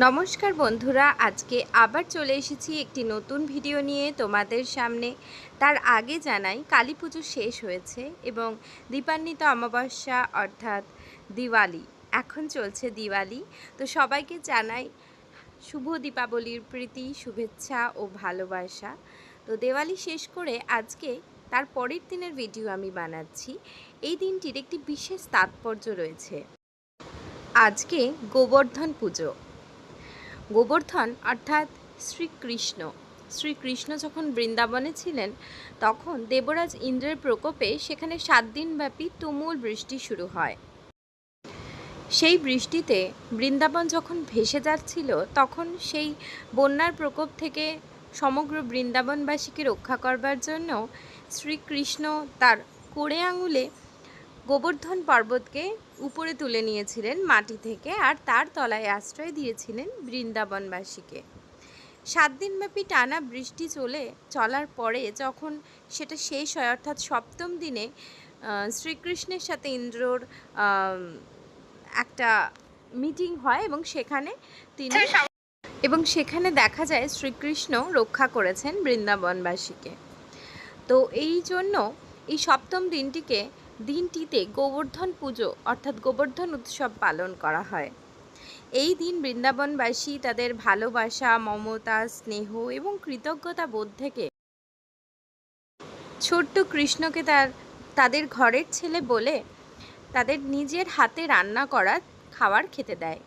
নমস্কার বন্ধুরা, আজকে আবার চলে এসেছি একটি নতুন ভিডিও নিয়ে তোমাদের সামনে। তার আগে জানাই, কালী পুজো শেষ হয়েছে এবং দীপান্বিত অমাবস্যা অর্থাৎ দিওয়ালি, এখন চলছে দিওয়ালি। তো সবাইকে জানাই শুভ দীপাবলির প্রীতি, শুভেচ্ছা ও ভালোবাসা। তো দেওয়ালি শেষ করে আজকে তার পরের দিনের ভিডিও আমি বানাচ্ছি। এই দিনটির একটি বিশেষ তাৎপর্য রয়েছে। আজকে গোবর্ধন পুজো। গোবর্ধন, অর্থাৎ শ্রীকৃষ্ণ। শ্রীকৃষ্ণ যখন বৃন্দাবনে ছিলেন, তখন দেবরাজ ইন্দ্রের প্রকোপে সেখানে সাত দিনব্যাপী তুমুল বৃষ্টি শুরু হয়। সেই বৃষ্টিতে বৃন্দাবন যখন ভেসে যাচ্ছিল, তখন সেই বন্যার প্রকোপ থেকে সমগ্র বৃন্দাবনবাসীকে রক্ষা করবার জন্য শ্রীকৃষ্ণ তার কোড়ে আঙুলে গোবর্ধন পর্বতকে উপরে তুলে নিয়েছিলেন মাটি থেকে আর তার তলায় আশ্রয় দিয়েছিলেন বৃন্দাবনবাসীকে। সাত দিনব্যাপী টানা বৃষ্টি চলে চলার পরে যখন সেটা শেষ হয়, অর্থাৎ সপ্তম দিনে শ্রীকৃষ্ণের সাথে ইন্দ্রর একটা মিটিং হয় এবং সেখানে তিনি এবং সেখানে দেখা যায় শ্রীকৃষ্ণ রক্ষা করেছেন বৃন্দাবনবাসীকে। তো এই জন্য এই সপ্তম দিনটিকে দিনটিতে গোবর্ধন পুজো, অর্থাৎ গোবর্ধন উৎসব পালন করা হয়। এই দিন বৃন্দাবনবাসী তাদের ভালোবাসা, মমতা, স্নেহ এবং কৃতজ্ঞতা বোধ থেকে ছোট্ট কৃষ্ণকে তার, তাদের ঘরের ছেলে বলে তাদের নিজের হাতে রান্না করা খাবার খেতে দেয়।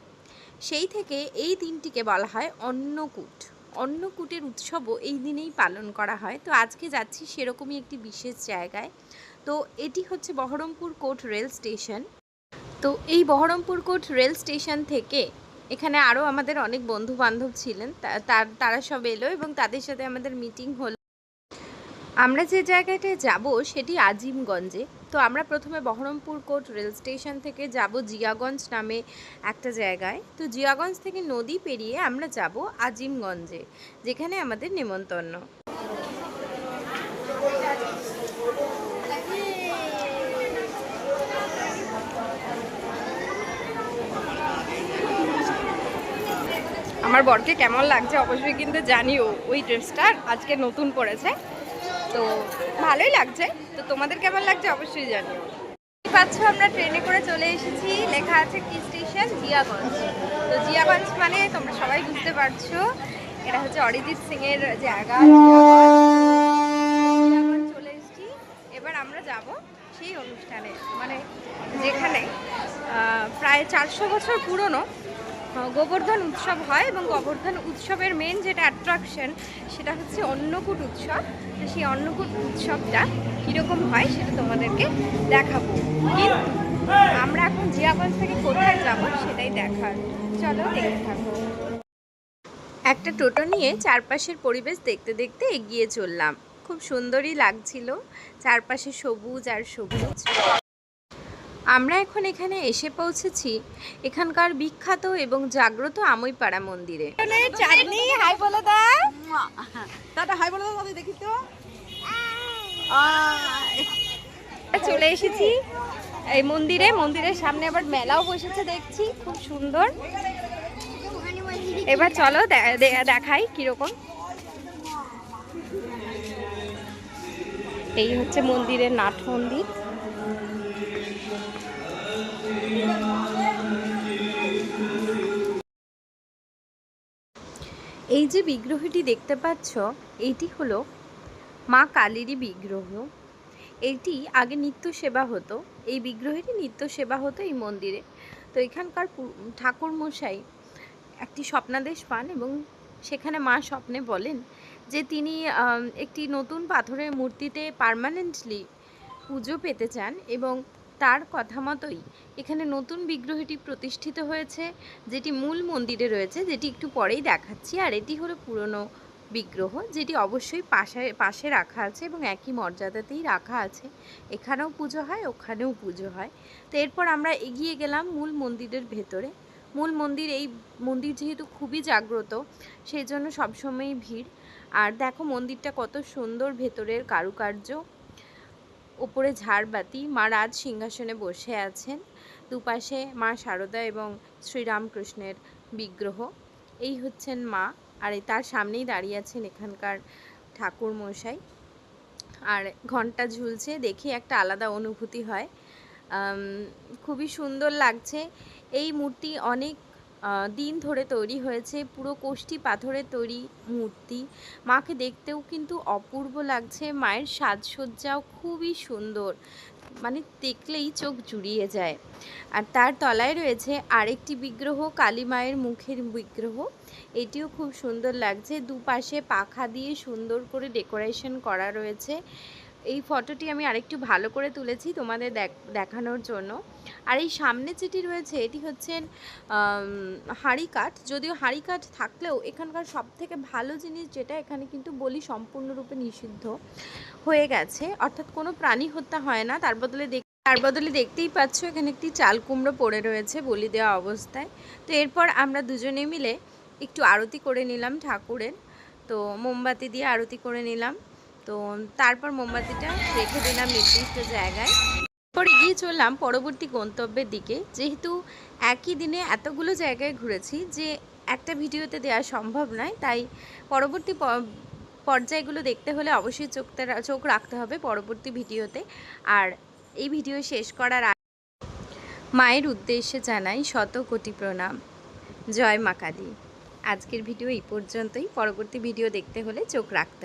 সেই থেকে এই দিনটিকে বলা হয় অন্নকূট। অন্নকূটের উৎসবও এই দিনেই পালন করা হয়। তো আজকে যাচ্ছি সেরকমই একটি বিশেষ জায়গায়। তো এটি হচ্ছে বহরমপুর কোর্ট রেল স্টেশন। তো এই বহরমপুর কোর্ট রেল স্টেশন থেকে এখানে আরও আমাদের অনেক বন্ধু বান্ধব ছিলেন তারা সব এলো এবং তাদের সাথে আমাদের মিটিং হলো। আমরা যে জায়গাটায় যাব সেটি আজিমগঞ্জে। তো আমরা প্রথমে বহরমপুর কোর্ট রেল স্টেশন থেকে যাব জিয়াগঞ্জ নামে একটা জায়গায়। তো জিয়াগঞ্জ থেকে নদী পেরিয়ে আমরা যাব আজিমগঞ্জে, যেখানে আমাদের নেমন্তন্ন। আমার বরকে কেমন লাগছে অবশ্যই কিন্তু জানিও, ওই ড্রেসটা আজকে নতুন পড়েছে। তো ভালোই লাগছে। তো তোমাদের কেমন লাগছে অবশ্যই জানিও। পাচ্ছ, আমরা ট্রেনে করে চলে এসেছি। লেখা আছে কি স্টেশন জিয়াগঞ্জ। তো জিয়াগঞ্জ মানে তোমরা সবাই বুঝতে পারছ, এটা হচ্ছে অরিজিৎ সিং এর জায়গা, জিয়াগঞ্জ। চলে এসেছি। এবার আমরা যাব সেই অনুষ্ঠানে। মানে যেখানে প্রায় চারশো বছর পুরনো গোবর্ধন উৎসব হয় এবং গোবর্ধন উৎসবের মেন যেটা অ্যাট্রাকশন সেটা হচ্ছে অন্নকূট উৎসব। তো সেই অন্নকূট উৎসবটা কীরকম হয় সেটা তোমাদেরকে দেখাবো। কিন্তু আমরা এখন জিয়াগঞ্জ থেকে কোথায় যাব সেটাই দেখার। চলো দেখতে থাকো। একটা টোটো নিয়ে চারপাশের পরিবেশ দেখতে দেখতে এগিয়ে চললাম। খুব সুন্দরই লাগছিল। চারপাশে সবুজ আর সবুজ। আমরা এখন এখানে এসে পৌঁছেছি এখানকার বিখ্যাত এবং জাগ্রত আমইপাড়া মন্দিরে। চাটনি চলে এসেছি। এই মন্দিরে, মন্দিরের সামনে আবার মেলাও বসেছে, দেখছি। খুব সুন্দর। এবার চলো দেখাই কীরকম। এই হচ্ছে মন্দিরের নাট মন্দির এই যে বিগ্রহটি দেখতে পাচ্ছ, এটি হলো মা কালীরই বিগ্রহ। এটি আগে নিত্য সেবা হতো। এই বিগ্রহেরই নিত্য সেবা হতো এই মন্দিরে। তো এখানকার ঠাকুর মশাই একটি স্বপ্নাদেশ পান এবং সেখানে মা স্বপ্নে বলেন যে তিনি একটি নতুন পাথরের মূর্তিতে পার্মানেন্টলি পুজো পেতে চান এবং তার কথা মতোই। এখানে নতুন বিগ্রহটি প্রতিষ্ঠিত হয়েছে, যেটি মূল মন্দিরে রয়েছে, যেটি একটু পরেই দেখাচ্ছি। আর এটি হলো পুরনো বিগ্রহ, যেটি অবশ্যই পাশে পাশে রাখা আছে এবং একই মর্যাদাতেই রাখা আছে। এখানেও পুজো হয়, ওখানেও পুজো হয়। তো এরপর আমরা এগিয়ে গেলাম মূল মন্দিরের ভেতরে। মূল মন্দির, এই মন্দির যেহেতু খুবই জাগ্রত সেই জন্য সবসময়ই ভিড়। আর দেখো মন্দিরটা কত সুন্দর ভেতরের কারুকার্য। ওপরে ঝাড়বাতি, মা রাজ সিংহাসনে বসে আছেন। দুপাশে মা শারদা এবং শ্রীরামকৃষ্ণের বিগ্রহ। এই হচ্ছেন মা, আর তার সামনেই দাঁড়িয়ে আছেন এখানকার ঠাকুর মশাই আর ঘণ্টা ঝুলছে, দেখে একটা আলাদা অনুভূতি হয়। খুবই সুন্দর লাগছে। এই মূর্তি অনেক দিন ধরে তৈরি হয়েছে, পুরো কোষ্ঠী পাথরের তৈরি মূর্তি। মাকে দেখতেও কিন্তু অপূর্ব লাগছে, মায়ের সাজসজ্জাও খুবই সুন্দর মানে দেখলেই চোখ জুড়িয়ে যায়। আর তার তলায় রয়েছে আরেকটি বিগ্রহ, কালী মায়ের মুখের বিগ্রহ। এটিও খুব সুন্দর লাগছে, দুপাশে পাখা দিয়ে সুন্দর করে ডেকোরেশন করা রয়েছে। এই ফটোটি আমি আরেকটু ভালো করে তুলেছি তোমাদের দেখ- দেখানোর জন্য। আর এই সামনে যেটি রয়েছে, এটি হচ্ছেন হাঁড়ি কাঠ। যদিও হাঁড়ি কাঠ থাকলেও এখানকার সব থেকে ভালো জিনিস যেটা, এখানে কিন্তু বলি সম্পূর্ণরূপে নিষিদ্ধ হয়ে গেছে। অর্থাৎ কোনো প্রাণী হত্যা হয় না। তার বদলে দেখ, তার বদলে দেখতেই পাচ্ছ, এখানে একটি চাল কুমড়ো পড়ে রয়েছে বলি দেওয়া অবস্থায়। তো এরপর আমরা দুজনে মিলে একটু আরতি করে নিলাম ঠাকুরের। তো মোমবাতি দিয়ে আরতি করে নিলাম। তো তারপর মোমবাতিটা রেখে দিলাম নির্দিষ্ট জায়গায়। এরপর এগিয়ে চললাম পরবর্তী গন্তব্যের দিকে। যেহেতু একই দিনে এতগুলো জায়গায় ঘুরেছি যে একটা ভিডিওতে দেওয়া সম্ভব নয়, তাই পরবর্তী পর্যায়গুলো দেখতে হলে অবশ্যই চোখতে চোখ রাখতে হবে পরবর্তী ভিডিওতে। আর এই ভিডিও শেষ করার আগে, মায়ের উদ্দেশ্যে জানাই শত কোটি প্রণাম। জয় মা কালী। আজকের ভিডিও এই পর্যন্তই। পরবর্তী ভিডিও দেখতে হলে চোখ রাখতে